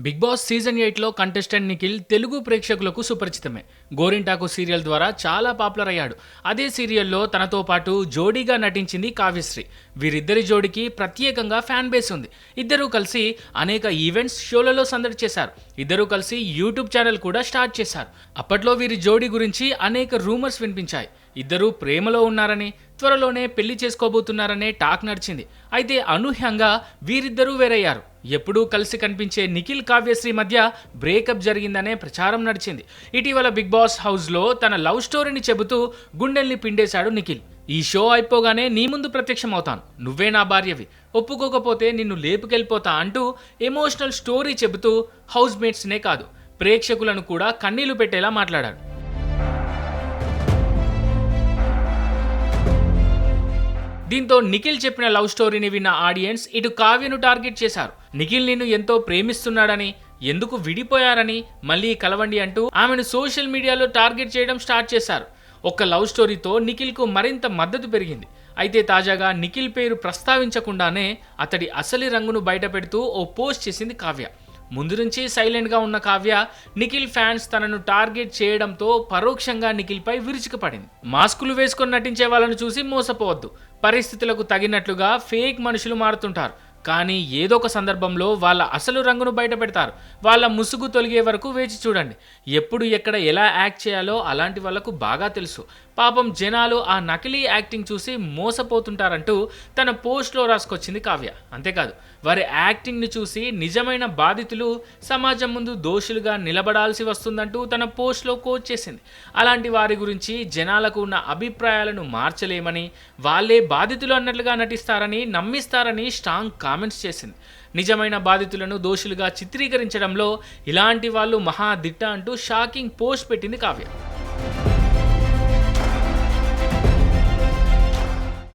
Big Boss season ఎయిట్లో contestant Nikhil Telugu ప్రేక్షకులకు సుపరిచితమే. గోరింటాకు సీరియల్ ద్వారా చాలా పాపులర్ అయ్యాడు. అదే సీరియల్లో తనతో పాటు జోడీగా నటించింది కావ్యశ్రీ. వీరిద్దరి జోడీకి ప్రత్యేకంగా ఫ్యాన్ బేస్ ఉంది. ఇద్దరూ కలిసి అనేక ఈవెంట్స్ షోలలో సందడి చేశారు. ఇద్దరూ కలిసి యూట్యూబ్ ఛానల్ కూడా స్టార్ట్ చేశారు. అప్పట్లో వీరి జోడీ గురించి అనేక రూమర్స్ వినిపించాయి. ఇద్దరూ ప్రేమలో ఉన్నారని త్వరలోనే పెళ్ళి చేసుకోబోతున్నారనే టాక్ నడిచింది. అయితే అనూహ్యంగా వీరిద్దరూ వేరయ్యారు. ఎప్పుడూ కలిసి కనిపించే నిఖిల్ కావ్యశ్రీ మధ్య బ్రేకప్ జరిగిందనే ప్రచారం నడిచింది. ఇటీవల బిగ్ బాస్ హౌస్లో తన లవ్ స్టోరీని చెబుతూ గుండెల్ని పిండేశాడు నిఖిల్. ఈ షో అయిపోగానే నీ ముందు ప్రత్యక్షమవుతాను. నువ్వే నా భార్యవి. ఒప్పుకోకపోతే నిన్ను లేపుకెళ్ళిపోతా అంటూ ఎమోషనల్ స్టోరీ చెబుతూ హౌస్ మేట్స్నే కాదు ప్రేక్షకులను కూడా కన్నీళ్ళు పెట్టేలా మాట్లాడాడు. దీంతో నిఖిల్ చెప్పిన లవ్ స్టోరీని విన్న ఆడియన్స్ ఇటు కావ్యను టార్గెట్ చేశారు. నిఖిల్ నిన్ను ఎంతో ప్రేమిస్తున్నాడని ఎందుకు విడిపోయారని మళ్ళీ కలవండి అంటూ ఆమెను సోషల్ మీడియాలో టార్గెట్ చేయడం స్టార్ట్ చేశారు. ఒక్క లవ్ స్టోరీతో నిఖిల్కు మరింత మద్దతు పెరిగింది. అయితే తాజాగా నిఖిల్ పేరు ప్రస్తావించకుండానే అతడి అసలి రంగును బయటపెడుతూ ఓ పోస్ట్ చేసింది కావ్య. ముందు నుంచి సైలెంట్గా ఉన్న కావ్య నిఖిల్ ఫ్యాన్స్ తనను టార్గెట్ చేయడంతో పరోక్షంగా నిఖిల్పై విరుచుకుపడింది. మాస్కులు వేసుకొని నటించే వాళ్ళను చూసి మోసపోవద్దు. పరిస్థితులకు తగినట్లుగా ఫేక్ మనుషులు మారుతుంటారు. కానీ ఏదో ఒక సందర్భంలో వాళ్ళ అసలు రంగును బయట పెడతారు. వాళ్ళ ముసుగు తొలగే వరకు వేచి చూడండి. ఎప్పుడు ఎక్కడ ఎలా యాక్ట్ చేయాలో అలాంటి వాళ్ళకు బాగా తెలుసు. పాపం జనాలు ఆ నకిలీ యాక్టింగ్ చూసి మోసపోతుంటారంటూ తన పోస్ట్లో రాసుకొచ్చింది కావ్య. అంతేకాదు వారి యాక్టింగ్ని చూసి నిజమైన బాధితులు సమాజం ముందు దోషులుగా నిలబడాల్సి వస్తుందంటూ తన పోస్ట్లో కోచ్ చేసింది. అలాంటి వారి గురించి జనాలకు ఉన్న అభిప్రాయాలను మార్చలేమని వాళ్ళే బాధితులు అన్నట్లుగా నటిస్తారని నమ్మిస్తారని స్ట్రాంగ్ కామెంట్స్ చేసింది. నిజమైన బాధితులను దోషులుగా చిత్రీకరించడంలో ఇలాంటి వాళ్ళు మహా దిట్ట అంటూ షాకింగ్ పోస్ట్ పెట్టింది కావ్య.